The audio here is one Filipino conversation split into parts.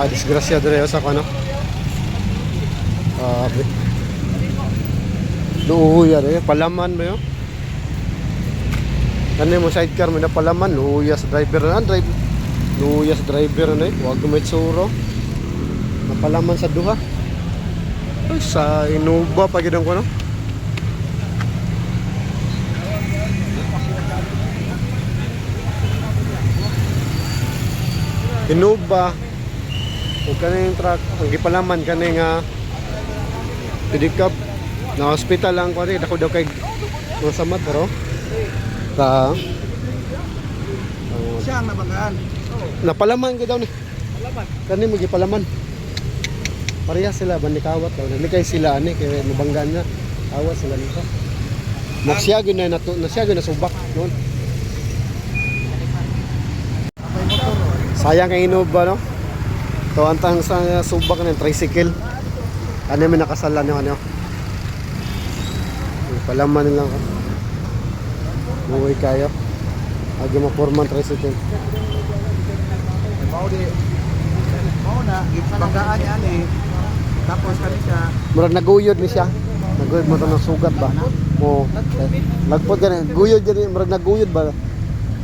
Ah, disgrasya dire sa kano. Ah, Luhuya rin, palaman mo yun. Kani mo sidecar mo na palaman, luhuya sa driver na, drive. Luhuya sa driver na eh, huwag may tsuro. Napalaman sa duha. Ay, sa Innova pa gidan ko no. Innova. O kaning truck, ang gipalaman kaning nga. Pedicab na hospital lang ko rin. Ako daw kay mga samat pero ta Siya ang nabagaan. napalaman ko daw ni Alaman. kani mo gipalaman. Pareha sila bandikawat. Daw nalikay sila ani kay mabanggan na awat sila nito. Nagsiyagin na nato nagsiyagin na subak noon. Motor. sayang ang Innova no to antang sa subak ng tricycle ano may nakasalan yung ano palaman lang Buhay kayo Agi mo forman tricycle Mao di. Mao na gibanggaan niya ni. Tapos kani siya Murag naguyod ni siya. Naguyod mo ng sugat ba? Oo. Lagpot gani, guyod gani, murag naguyod ba?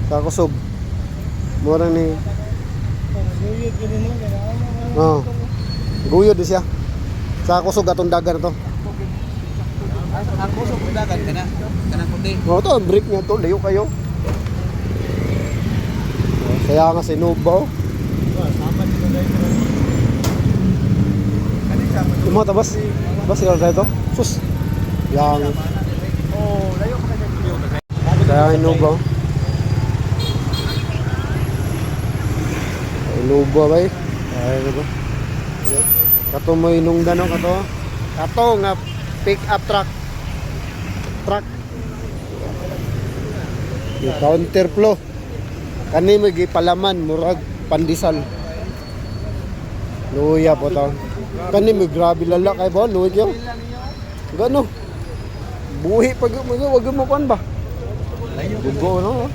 Sa kusog. Murag ni Oo. Guyod siya. Sa kusog atong dagan to. ang puso ko dagat kana kanang puti. Oo to, ang break niya to, layo kayo. Oo, Kaya nga si Nubo. Kani siya. Yung mga tabas. Bas sila tayo to. Sus. Yang. Oh, layo ka kasi. Kaya Nubo. Nubo ba eh? Ay, ba? Kato mo inungdan no kato. Kato nga pick up truck. Truck. Yung counter flow. Kani mo gipalaman murag pandisal. Luya po to. Kani mo grabe lala kay ba luya. Gano? Buhi pag mo wag mo kan ba? Gugo no.